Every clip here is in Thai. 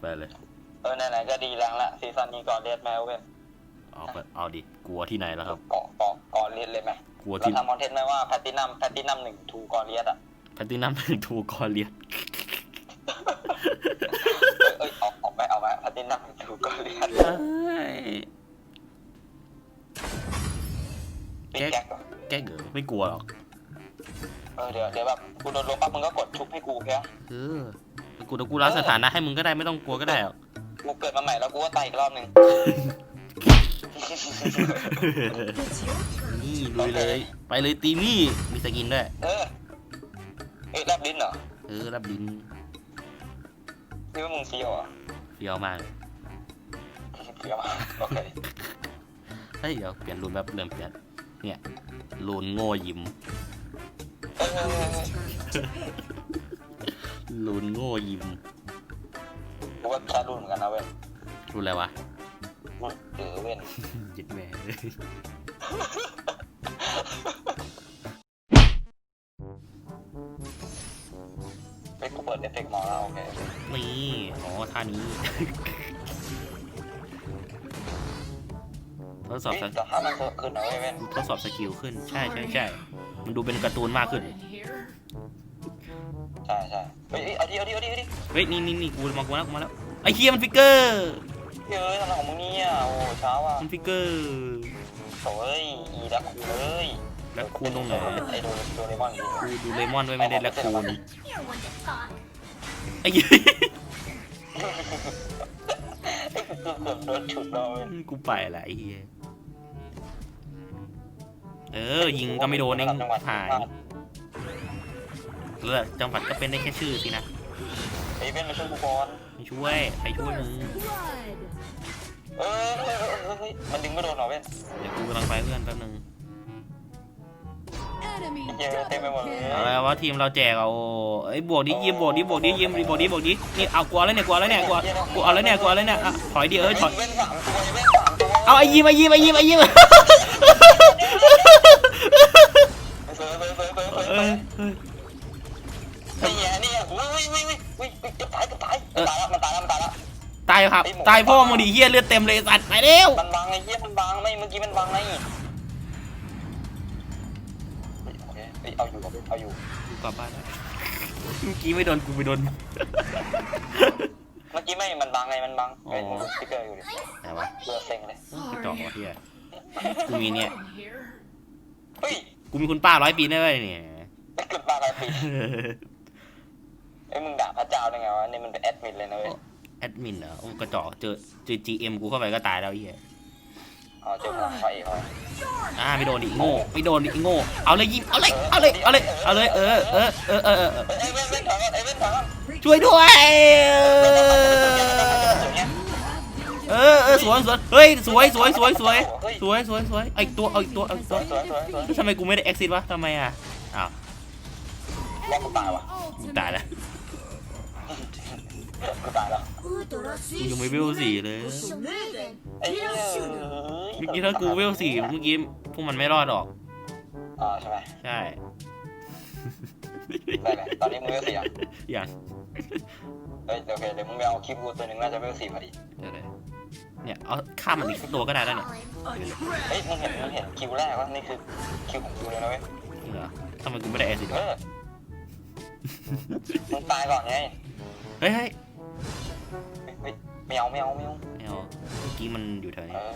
ไปเลย เออไหนๆก็ดีแรงละซีซั่นนี้ก่อนเลียดแมวเว้ยเอาไปเอาดิกลัวที่ไหนแล้วครับเกาะเกาะก่อนเลียดเลยไหมกลัวเราที่ทำคอนเทนต์ไหมว่าแพตตินัมแพตตินัมหนึ่ทูก่อนเลียดอะแพตตินัมทูกอเลียนเอ้ยเอ้ยออกออกไปเอาไปแพตตินัมทูก่อนเลียดปิดแก๊กก่อนแกล้งเหรอไม่กลัวหรอกเออเดี๋ยวเดี๋ยวแบบกูโดนลงปั๊บมึงก็กดชุบให้กูแค่เออ กูแต่กูรับสถานะให้มึงก็ได้ไม่ต้องกลัวก็ได้หรอกกูเกิดมาใหม่แล้วกูก็ตายอีกรอบหนึ่งนี่ลุยเลย ไปเลยตีมี่มีสกินด้วย เออเอ้ยแลบลิ้นเหรอ เออรับดินนี่ว่ามึงเฟี้ยวเหรอะเฟี้ยวมากเลยเฟี้ยวมากโอเคเฮ้ยเดี๋ยวเปลี่ยนรูนแบบเริ่มเปลี่ยน เนี่ยรูนโง่ยิ้ม เออ รูนโง่ยิ้มกูว่าแค่รุ่นเหมือนกันนะเว้ยรูนอะไรวะรุ่นเออเว้นยึดแม่ไปกูเปิดเอฟเฟกต์มอแล้วโอเคนี่อ๋อท่านี้ทดสอบเฮ้ยสแต่ถ้ามันเพิ่มขึ้นนะเว้ยเว้นทดสอบสกิลขึ้นใช่ใช่ใช่มันดูเป็นการ์ตูนมากขึ้นใช่ใช่เฮ้ยเฮ้ยเอาดิเอาดิเอาดิเอาดิเฮ้ยนี่นี่นี่กูมากูมาแล้วกูมาแล้วไอ้เฮียมันฟิกเกอร์เฮ้ยทำอะไรของมึงเนี่ยโอ้เช้าอะมันฟิกเกอร์โถ่เอ้ยอีดักคูเลยแล้วคูณตรงไหนไอโดโดเรมอนดิกูดูเลมอนด้วยไม่ได้แล้วคูณ You're one to talk. ไอ้เหี้ยไอ้กูเกือบเกือบโดนฉุดเราเว้ยกูไปละไอ้เฮียเออยิงก็ไม่โดนเองหาย เลือกจังหวัดก็เป็นได้แค่ชื่อสินะไอ้เว้นมาช่วยกูก่อนไม่ช่วยใครช่วยมึง Blood. เออเออเออเออเฮ้ยมันดึงไม่โดนเหรอเว้นเดี๋ยวกูกำลังไปเพื่อนแป๊บนึง Enemy เหี้ยเต็มไปหมดเลยเอาละว่าทีมเราแจกเอาไอ้ยบวกดิยิมบวกดิบวกดิยิมบวกดิบวกดินี่เอากลัวแล้วเนี่ยกลัวแล้วเนี่ยกลัวกลัวเอาแล้วเนี่ยกลัวแล้วเนี่ยอะถอยดิเออถอยเว้นสามตัวเว้นสามตัวเอาไอ้ยิมไอ้ยิมไอ้ยิมไอ้ยิม ครับ ตายพ่อมึงดิเฮียเลือดเต็มเลยไอ้สัตว์ไปเร็วมันบังไอ้เหี้ยมันบังไม่เมื่อกี้มันบังไงเฮ้ยโอเคเฮ้ยเอาอยู่เอาอยู่กูกลับบ้านแล้วเมื่อกี้ไม่โดนกูไปโดน เมื่อกี้ไม่ มันบังไง มันบังอ๋อเฮ้ยมึงดูสติ๊กเกอร์อยู่ดิไหนวะเบื่อเซ็งเลยกระจอกวะเฮียกูมีเนี่ยเฮ้ยกูมีคุณป้าร้อยปีได้ไหมเนี่ยไอ้เกิดมาอะไรปีไอ้ยมึงด่าพระเจ้าได้ไงวะนี่มันเป็นแอดมินเลยนะเว้ย แอดมินเหรอโอ้กระจอกเจอเจอ GM กูเข้าไปก็ตายแล้วไอ้เฮียอ๋อเจอพลังไฟอีกแล้วอ่าไม่โดนดิโง่ไม่โดนดิโง่เอาเลยยิงเอาเลยเอาเลยเอาเลยเอาเลยเออเออเออเออเออเออเอ้ยเว้นเว้นถอยก่อนเอ้ยเว้นถอยก่อนช่วยด้วยเออเออสวยสวยเฮ้ยสวยสวยสวยสวยสวยสวยสวยไอตัวเอาอีกตัวเอาอีกตัวสวยสวยสวยทำไมกูไม่ได้ exit วะทำไมอะอ้าวว่ากูตายว่ะกูตายแล้ว กูตายแล้วกูยังไม่เวลสี่เลยไอ้เหี้ยเมื่อกี้ถ้ากูเวลสี่เมื่อกี้พวกมันไม่รอดหรอกอ๋อใช่ไหมใช่ได้เลยตอนนี้มึงเวลสี่อะอย่างเฮ้ยโอเคเดี๋ยวมึงไปเอาคลิปกูตัวหนึ่งน่าจะเวลสี่พอดีเดี๋ยวเลยเนี่ยเอาข้ามมันอีกสักตัวก็ได้แล้วเนี่ยเฮ้ยมึงเห็นมึงเห็นคิวแรกว่านี่คือคิวของกูเลยนะเว้ยจริงเหรอทำไมกูไม่ได้ exit เอวะอมึงตายก่อนไงเฮ้ยเฮ้ยเฮ้ย ไม่เอาไม่เอาไม่เอาไม่เอาเมื่อกี้มันอยู่แถวเอนี้อ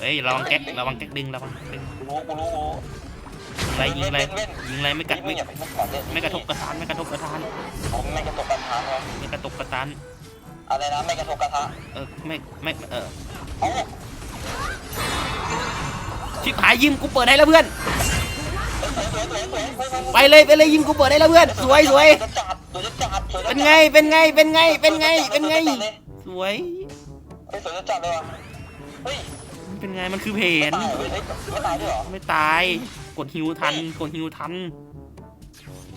เฮ้ยระวังแก๊กระวังแก๊กดึงระวังแก๊กดึงกูรู้กูรู้กูรู้ยิงอะไรยิงอะไรยิงอะไรไม่กัดมึไม่งอย่าไปมุกก่อนเลยไม่กระทบกระทานไม่กระทบกระทานผมไม่กระตกกระทานเลยไม่กระทบกระทานอะไรนะไม่กระทกกระทะเออไม่ไม่เออเอ้าชิบหายยิมกูเปิดให้แล้วเพื่อน ไปเลยไปเลยยิมกูเปิดให้แล้วเพื่อนสวยสวยจะจัดสวยจะจัดสวยจะจัดเป็นไงเป็นไงเป็นไงเป็นไงเป็นไง สวยเฮ้ยสวยจะจัดเลยว่ะเฮ้ยมันเป็นไงมันคือเพไม่นตายเฮ้ยเฮ้ยไม่ตายด้วยเหรอไม่ตายกดฮิวทันกดฮิวทัน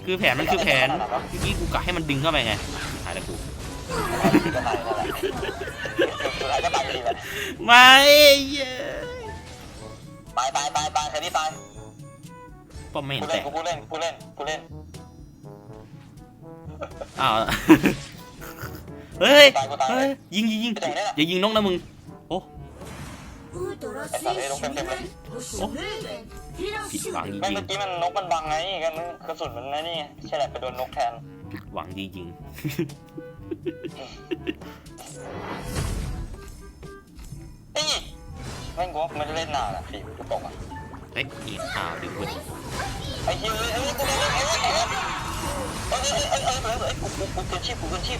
คือแผนมันคือแผนเมื่อกี้กูกะให้มันดึงเข้าไปไงหายแล้วกูก็ตายนั่นแหละสุดท้ายก็ตายอยู่ดีแหละไม่เย้ยตายตายตายตายใครที่ตาย ป้อมไม่เห็ กู น เล่ แต น ก กูเล่นกูเล่นกูเล่น อ้าว เฮ้ย ตายกูตาย เฮ้ย ยิงยิงยิงอย่ายิงนกนะมึง โอ้ ウルトラ戦士の星メーデンヒラ ผิด シュ หวังจ ไม่ ริง เมื่อกี้มันนกมันบังไงกันกระสุนมันนั่นนี่ใช่แหละไปโดนนกแทน ๆผิดหวังจริง นี่แม่งกูว่าไม่ได้เล่นนานอ่ะฟิล์มกูตกอ่ะ ๆ เฮ้ยนี่อ้าวดึงเว้ยไอ้เหี้ยเอ้ยเอ้ยกูเล่นเอ้ยเอ้ยเอ้ยเอ้ยเอ้ยเอ้ยเอ้ยเอ้ยกูกูกูเกินชีพกูเกินชีพ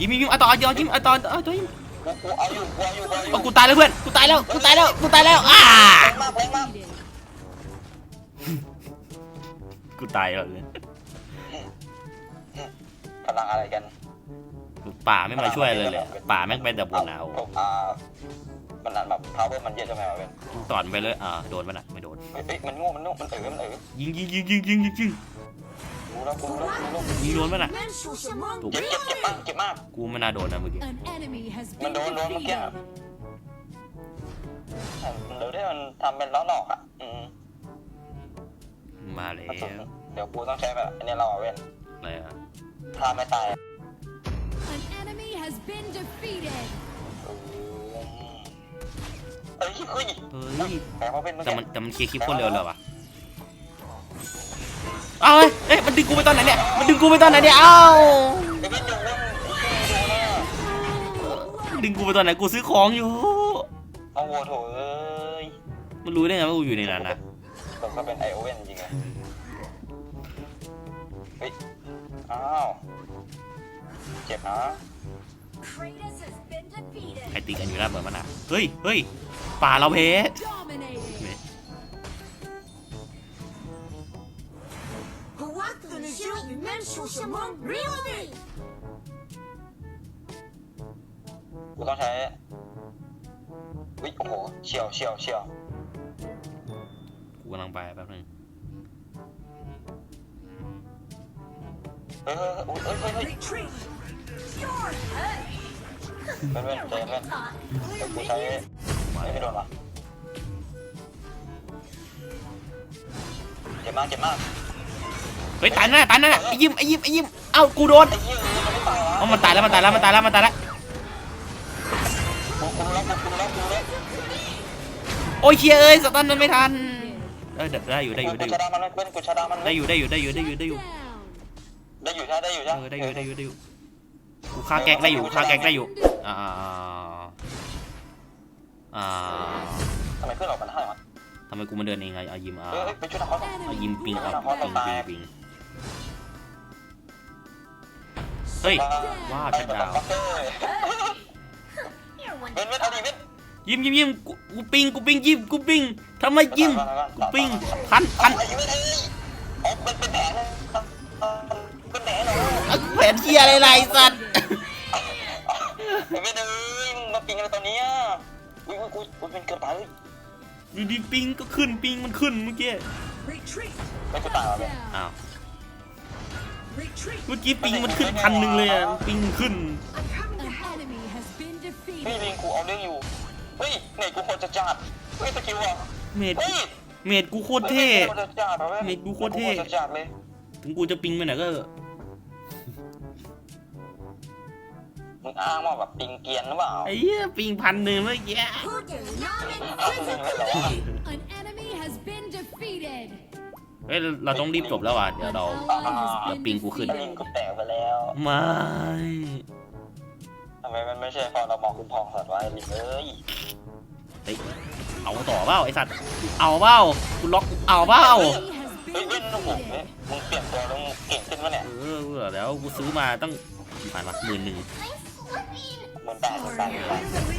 ยิงยิงยิงเอาต่อเอายิงเอาต่อเอาต่อยิงกูกูเอาอยู่กูเอาอยู่กูเอาอยู่เอากูตายแล้วเพื่อนกูตายแล้วกูตายแล้วกูตายแล้วอ้าแรงมากแรงมากกูตายแล้วเนี่ยพลังอะไรกันป่าไม่มาช่วยเลยเลยป่าแม่งไปแต่บนหนาวอ่า มันแบบ power มันเยอะใช่ไหมวะเป็นต่อนไปเลยอ่าโดนมันอะไม่โดนเฮ้ยเฮ้มันง่มันง่มันเออมันเออยิงยิงยิงยิงยิงยิงยิงรู้แล้วกูรู้แล้วล้วยิงโดนมันอะ Vengeful's เจ็บเจ็บมากเจ็บมาก กูมันน่าโดนนะเมื่อกี้มันโดนโดนเมื่อกี้ยมันเร็วได้มันทำเป็นล้อหนอกอะมาเลยเดี๋ยวกูต้องใช้แบบอันนี้เราอะเว้นอะไรอะพาไม่ตาย An enemy has been defeated. เอ้ยเฮ้ยเฮ้ยแต่ว่าเป็นเมื่อแต่กี้มันแต่มันเคลียร์คลิปโคนเร็วเลยวะเอาเฮ้ยเอ้ยมันดึงกูไปตอนไหนเนี่ยมันดึงกูไปตอนไหนเนี่ยเอ้าไอ้เว้นอยู่เว้นไอ้เหี้ยโดนอะดึงกูไปตอนไหนกูซื้อของอยู่ เอาวัวโถเอ้ยมันรู้ได้ไงว่ากูอยู่ในนั้นนะผมก็เป็นไอโอเว่นจริงๆอะเฮ้ย อ้าว เจ็บนะ Kratos has been defeated ใครตีกันอยู่หน้าเปิดมันอะเฮ้ยเฮ้ย ป่าเราเพ้กูต้องใช้วิ่งโอ้โหเฉียวเฉียวเฉียวกูกำลังไปแป๊บนึงเฮ้ยเฮ้ยเฮ้ยเฮ้ยเฮ้ยเฮ้ยเฮ้ยเฮ้ยเฮ้ยเฮ้ย ไม่แล้โดวนวะเจ็บมากเจ็บมากเฮ้ยตายแน่ตายแน่ไอ้ยิ้มไอ้ยิ้มไอ้ยิ้มเอ้ากูโดนไอ้เหี้ยมันไม่ตายวะเอ้ามันตายแล้วมันตายแล้วมันตายแล้วมันตายแล้วกูกูรู้แล้วกูรู้แล้วกูรู้แล้วโอ้ยเชียเอ้ยสตันมันไม่ทันเอ้ยได้อยู่ได้อยู่ได้กูอยู่ชะดามันเว้นกูชะดามันได้อยู่ได้อยู่ได้อยู่ได้อยู่ได้อยู่ Down. ได้อยู่ใช่ได้อยู่เอใช่อได้อยู่ได้อยู่ได้อยู่กูฆ่าแก๊กได้อยู่ฆ่าแก๊กได้อยู่อ่า อ่าทำไมเพื่อนเรามันให้วะทำไมกูมาเดินเองไงเอายิมอ่าเฮ้ยไปช่วยทำเขาเอายิมปิงเอาเอาปิงตายปิงปิงเฮ้ยว่าชัดดาวเว้นเว้นเอาดิเว้นยิมยิมยิมกูกูปิงกูปิงยิมกูปิงทำไมยิมกูปิงพันพันไอ้เว้นเอ้ยอ๋อเป็นเป็นแผลเลยเป็นแผลเหรอเอาแผนเชียอะไรไรสัตว์ไอ้เว้นเอ้ยมึงมาปิงอะไรตอนนี้อะ อุ้ยอุ้ยอุ้ยอุ้ยเป็นเกือบตายเลยอยู่ดีปิงก็ขึ้นปิงมันขึ้นเมื่อกี้ Retreat ไม่กูตายว่ะเว้น Down. อ้าว Retreat เมื่อกี้ปิงมันขึ้นพันหนึ่งเลยอะปิงขึ้น I'm coming An to help enemy has been เฮ้ย defeated. ลิงกูเอาเรื่องอยู่ เฮ้ยเน็ตกูโคตรจะจัดเฮ้ยสกิลอะเมดเฮ้ยเมดกูโคตรเท่โคตรจะจัดอะเว้ยเน็ตกูโคตรเท่จะจัดเลย ถึงกูจะปิงไปไหนก็เถอะ มึงอ้างว่าแบบปิงเกรียนหรือเปล่าไอ้เหี้ยปิงพันหนึ่งเมื่อกี้ Who does not อ้างมึงเลยเหรอวะ An enemy has been defeated. เฮ้ยเราต้องรีบจบแล้วอะเดี๋ยว An เรา ally has Ah, been ping của khinh. ไอ้ลิง defeated. กูแตกไปแล้วไม่ทำไมมันไม่ใช่พอเรามองคุณพองสัตว์วะไอ้ลิงเอ้ยเฮ้ยเอาต่อเปล่าไอสัตว์เอาเปล่ากูล็อกเอาเปล่า Enemy has เฮ้ย been เว้นโอ้โหเว้ย defeated. มึงเปลี่ยนตัวแล้วมึงเก่งขึ้นวะเนี่ย เออเออแล้วกูซื้อมาตั้งกี่พันวะหมื่นหนึ่ง มันแตกมันแตกมัน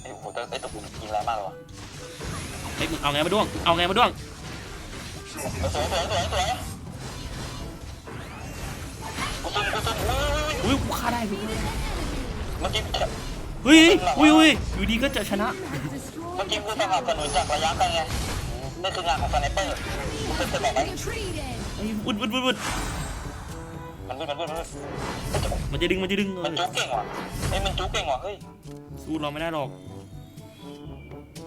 ไอ้โอ้โหแต่ไอ้ตัวกูยิงแรงมากเลยวะเฮ้ยมึงเอาไงมาด้วง เอาไงมาด้วงสวยสวยสวยสวยกูซุ่มกูซุ่มอุ้ยกูฆ่าได้กูเมื่อกี้เฮ้ยอุ้ยอุ้ยอยู่ดีก็จะชนะ เมื่อกี้กู a สนับสนุนจากระยะไกลไงนี่คืองานของสไนเปอร์กูเคยเคยบอกไหม Retreated. ไอ้วุดวุดวุดวุด มันพูดมันพูดมันพูดมันจะดึงมันจะดึงเอมันอจุ๊กเก่งว่ะเฮ้ยมันจุ๊กเก่งว่ะเฮ้ยสู้เราไม่ได้หรอก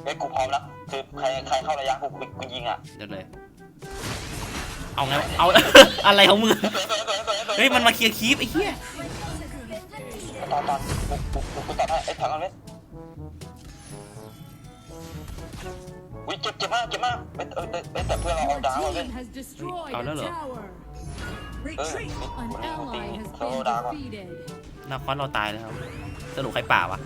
เฮ้ยกูพร้อมแล้วคือใครใครเข้าระยะกูกูกูยิงอะเดี๋ยวเลย เอาไงวะเอา อะไรของมึงสวยสวยสวยสวยสวยเฮ้ยมันมาเคลียร์คีปไอ้เหี้ยตอนตอนกูกูกูกูตัดให้ไอ้ถังอันนี้อุ้ยเจ็บเจ็บมากเจ็บมากเอ้ยเอ้ยเอ้ยเอ้ยแต่เพื่อนเรา Your เอาดาวมาเว้ย team has destroyed Oh, a no, no. tower. เออ An มันกูตี ally has โซโลดาว been ก่อน defeated. นาคอนเราตายแล้วครับสรุปใครป่าวะ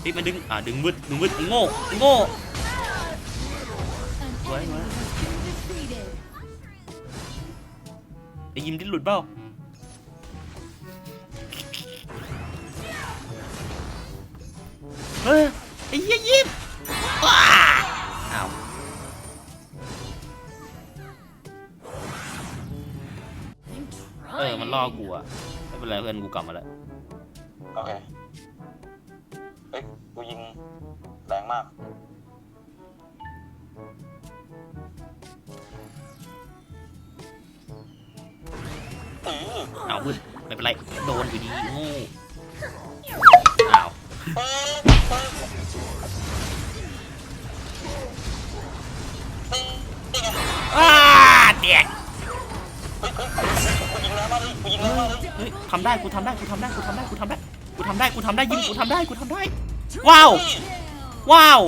เฮ้ยมันดึง อ่าดึงวึดดึงวึดไอ้โง่ไอ้โง่ An What, enemy what? has been defeated. ไอ้ยิมดิ้นหลุดเปล่า เฮ้ยไอ้เหี้ยยิมว้าอ้าวเออ มันล่อกูอะไม่เป็นไรเพื่อนกูกลับมาแล้ว โอเค เฮ้ย กูยิงแรงมาก อือเอาวึดไม่เป็นไร โดนอยู่ดีโง่อ้าวเฮ้ย ยิงแรงมากเลยเฮ้ยทำได้กูทำได้กูทำได้กูทำได้กูทำได้กูทำได้กูทำได้ยิมกูทำได้กูทำได้ ว้าว ว้าว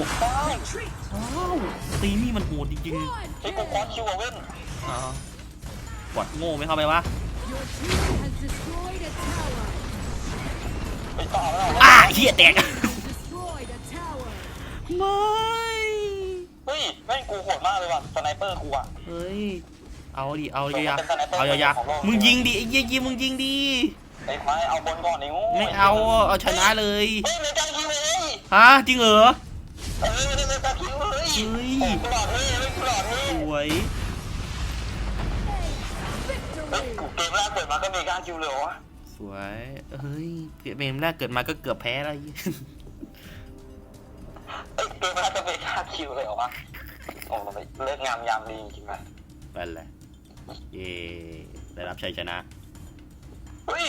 ว้าวตีมี่มันโหดจริงเฮ้กูคอสคิวอะเว้นๆอ่าบอดโง่ไม่เข้าไปวะ Your team has destroyed a tower. เฮ้ยต่อแล้วอ่าเฮียแตกไม่ เฮ้ยแม่งกูโหดมากเลยว่ะสไนเปอร์กูอะเฮ้ย เอาดิ เอายาเป็นสไนเปอร์เอายาของโลกมึงยิงดิไอ้เหี้ยยิงมึงยิงดิไอ้ควายเอาบนก่อนไอ้งูไม่เอาเอาชนะเลยเฮ้ยเมกาคิวเลยฮะจริงเหรอเออไม่ได้เมกาคิวเลยเฮ้ยโอ้กูหลอดเฮ้ยเฮ้ยกูหลอดเฮ้ยสวยเฮ้ยกูเกมแรกเปิดมาก็เมกาคิวเลยเหรอวะสวยเฮ้ยเกมแรกเกิดมาก็เกือบแพ้แล้วไอ้เหี้ยเอ้ยเกมแรกก็เมกาคิวเลยเหรอวะโอ้โหเลิกงามยามดีจริงๆนะเป็นไร เย่ได้รับชัยชนะเฮ้ย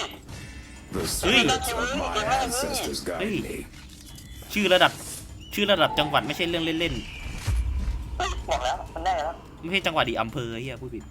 The Hey. spirits of my ancestors guide Hey. me. ชื่อระดับชื่อระดับจังหวัดไม่ใช่เรื่องเล่นเฮ้ยบอกแล้ว มันได้แล้ว ๆไม่ใช่จังหวัดดีอำเภอไอ้เฮียพูดผิด